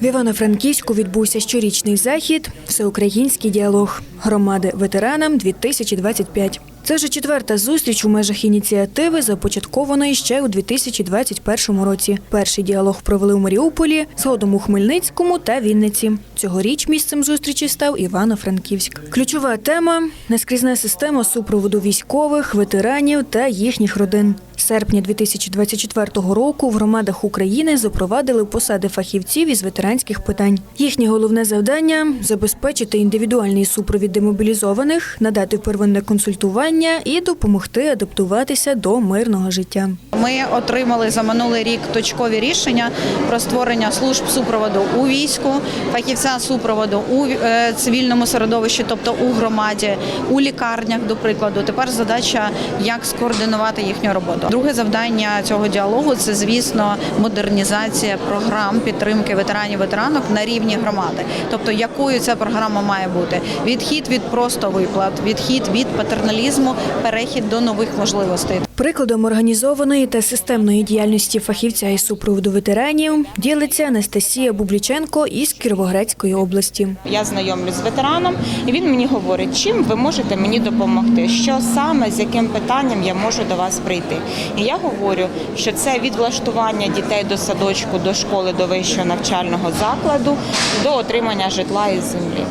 В Івано-Франківську відбувся щорічний захід Всеукраїнський діалог громади ветеранам 2025. Це вже четверта зустріч у межах ініціативи, започаткованої ще у 2021 році. Перший діалог провели у Маріуполі, згодом у Хмельницькому та Вінниці. Цьогоріч місцем зустрічі став Івано-Франківськ. Ключова тема наскрізна система супроводу військових, ветеранів та їхніх родин. Серпня 2024 року в громадах України запровадили посади фахівців із ветеранських питань. Їхнє головне завдання забезпечити індивідуальний супровід демобілізованих, надати первинне консультування і допомогти адаптуватися до мирного життя. Ми отримали за минулий рік точкові рішення про створення служб супроводу у війську, фахівця супроводу у е, цивільному середовищі, тобто у громаді, у лікарнях, до прикладу. Тепер задача, як скоординувати їхню роботу. Друге завдання цього діалогу це, звісно, модернізація програм підтримки ветеранів ветеранок на рівні громади. Тобто, якою ця програма має бути? Відхід від просто виплат, відхід від патерналізму, перехід до нових можливостей. Прикладом організованої та системної діяльності фахівця із супроводу ветеранів ділиться Анастасія Бубліченко із Кіровоградської області. Я знайомлюсь з ветераном, і він мені говорить, чим ви можете мені допомогти, що саме з яким питанням я можу до вас прийти. І я говорю, що це від влаштування дітей до садочку, до школи, до вищого навчального закладу, до отримання житла із землі.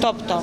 Тобто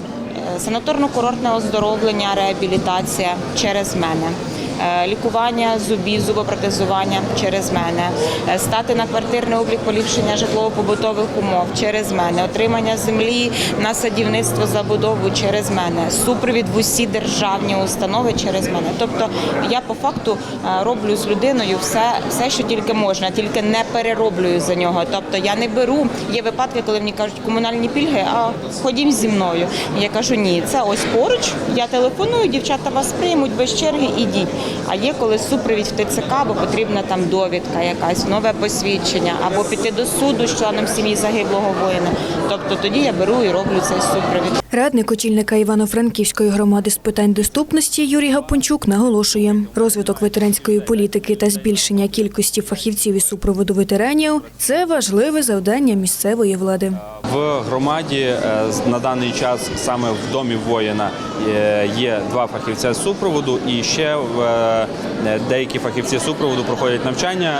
санаторно-курортне оздоровлення, реабілітація через мене. Е, Лікування зубів, зубопротезування через мене, Е, стати на квартирний облік поліпшення житлово-побутових умов через мене, отримання землі на садівництво забудову через мене, супровід в усі державні установи через мене. Тобто я по факту е, роблю з людиною все, все, що тільки можна, тільки не перероблюю за нього. Тобто я не беру. Є випадки, коли мені кажуть комунальні пільги, а ходім зі мною. Я кажу, ні, це ось поруч. Я телефоную, дівчата вас приймуть без черги, ідіть. А є коли супровід в ТЦК, бо потрібна там довідка, якась нове посвідчення, або піти до суду з членом сім'ї загиблого воїна. Тобто тоді я беру і роблю цей супровід. Радник очільника Івано-Франківської громади з питань доступності Юрій Гапончук наголошує, розвиток ветеранської політики та збільшення кількості фахівців із супроводу ветеранів це важливе завдання місцевої влади. В громаді е, на даний час саме в домі воїна е, є два фахівця супроводу, і ще е, деякі фахівці супроводу проходять навчання,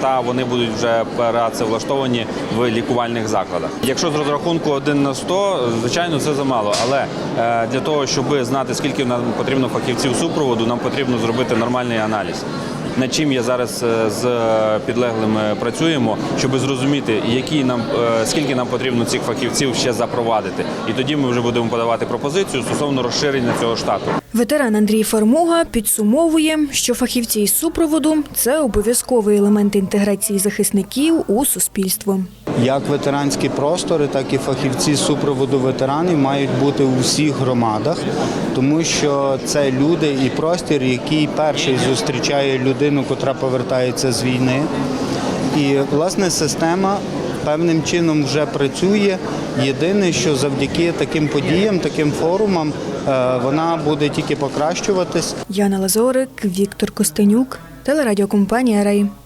та вони будуть вже працевлаштовані в лікувальних закладах. Якщо з розрахунку 1 на 100, звичайно, це замало. Але е, для того, щоб знати скільки нам потрібно фахівців супроводу, нам потрібно зробити нормальний аналіз над чим я зараз е, з підлеглими працюємо, щоб зрозуміти, які нам е, скільки нам потрібно цих фахівців ще запровадити. І тоді ми вже будемо подавати пропозицію стосовно розширення цього штату. Ветеран Андрій Фармуга підсумовує, що фахівці із супроводу це обов'язковий елемент інтеграції захисників у суспільство. Як ветеранські простори, так і фахівці з супроводу ветеранів мають бути у всіх громадах, тому що це люди і простір, який перший зустрічає людину, котра повертається з війни. І власне система певним чином вже працює. Єдине, що завдяки таким подіям, таким форумам, е, вона буде тільки покращуватись. Яна Лазорик, Віктор Костенюк, телерадіокомпанія Рей.